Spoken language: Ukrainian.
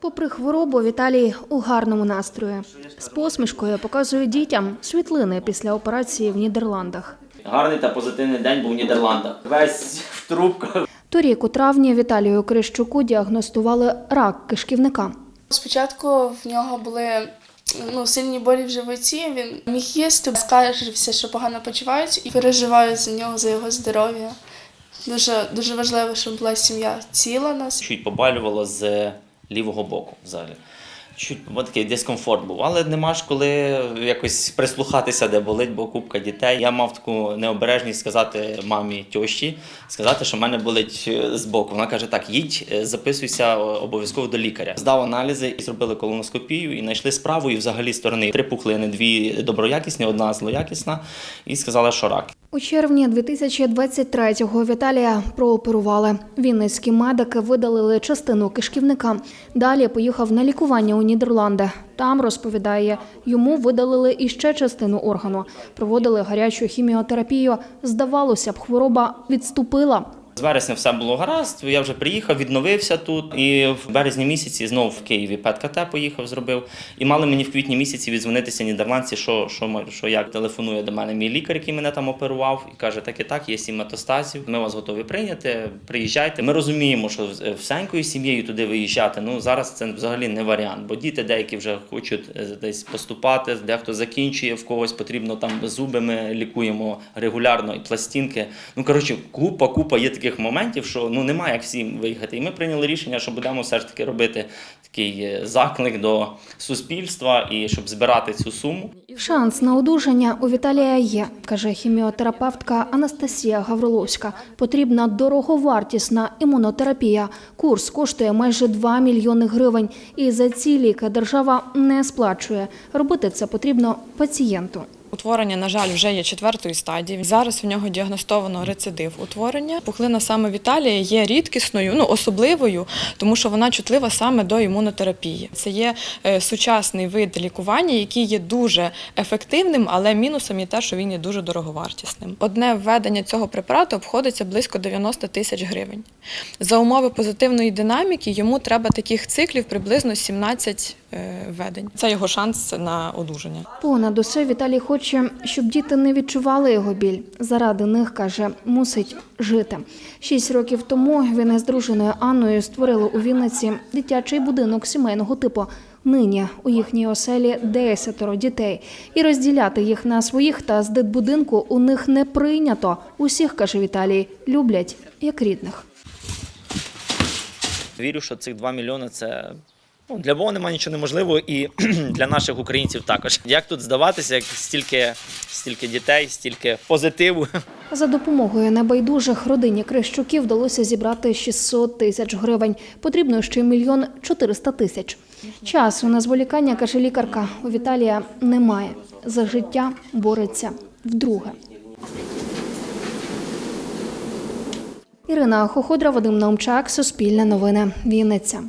Попри хворобу, Віталій у гарному настрої. З посмішкою показує дітям світлини після операції в Нідерландах. Гарний та позитивний день був в Нідерландах. Весь в трубках. Торік у травні Віталію Крищуку діагностували рак кишківника. Спочатку в нього були ну, сильні болі в животі. Він міг їсти, скаржився, що погано почувається, і переживаю за нього, за його здоров'я. Дуже, дуже важливо, щоб була сім'я ціла нас. Чуть побалювало з лівого боку взагалі. Чуть такий дискомфорт був, але нема ж коли якось прислухатися, де болить, бо купка дітей. Я мав таку необережність сказати мамі тьощі, сказати, що в мене болить е, збоку. Вона каже: так, їдь, е, записуйся обов'язково до лікаря. Здав аналізи і зробили колоноскопію, і знайшли з правої взагалі сторони три пухлини: дві доброякісні, одна злоякісна, і сказали, що рак. У червні 2023-го Віталія прооперували. Вінницькі медики видалили частину кишківника. Далі поїхав на лікування у Нідерланди. Там розповідає, йому видалили іще частину органу. Проводили гарячу хіміотерапію. Здавалося б, хвороба відступила. З вересня все було гаразд. Я вже приїхав, відновився тут. І в березні місяці знову в Києві ПЕТ-КТ поїхав, зробив. І мали мені в квітні місяці віддзвонитися нідерландці, що, що, що як телефонує до мене мій лікар, який мене там оперував, і каже: так і так, є сім метастазів. Ми вас готові прийняти. Приїжджайте. Ми розуміємо, що всенькою сім'єю туди виїжджати. Ну зараз це взагалі не варіант, бо діти деякі вже хочуть е, десь поступати, дехто закінчує, в когось потрібно там зуби. Ми лікуємо регулярно і пластинки. Ну коротше, купа, купа є таких моментів, що ну немає як всім виїхати. І ми прийняли рішення, що будемо все ж таки робити такий е, заклик до суспільства і щоб збирати цю суму. Шанс на одужання у Віталія є, каже хіміотерапевтка Анастасія Гавриловська. Потрібна дороговартісна імунотерапія. Курс коштує майже 2 мільйони гривень, і за ці ліки держава не сплачує. Робити це потрібно пацієнту. Утворення, на жаль, вже є четвертої стадії. Зараз в нього діагностовано рецидив утворення. Пухлина саме Віталія є рідкісною, ну особливою, тому що вона чутлива саме до імунотерапії. Це є е, сучасний вид лікування, який є дуже ефективним, але мінусом є те, що він є дуже дороговартісним. Одне введення цього препарату обходиться близько 90 тисяч гривень. За умови позитивної динаміки йому треба таких циклів приблизно 17 е, введень. Це його шанс на одужання. Понад усе Віталій хоче, щоб діти не відчували його біль. Заради них каже, мусить жити. Шість років тому він із дружиною Анною створили у Вінниці дитячий будинок сімейного типу. Нині у їхній оселі десятеро дітей, і розділяти їх на своїх та з дитбудинку у них не прийнято. Усіх каже Віталій, люблять як рідних. Вірю, що цих 2 мільйони це. Ну, для Бога немає нічого неможливого і для наших українців також. Як тут здаватися, як стільки, стільки дітей, стільки позитиву. За допомогою небайдужих родині Крищуків вдалося зібрати 600 тисяч гривень. Потрібно ще мільйон 400 тисяч. Часу на зволікання, каже лікарка, у Віталія немає. За життя бореться вдруге. Ірина Хоходра, Вадим Наумчак, Суспільне новини, Вінниця.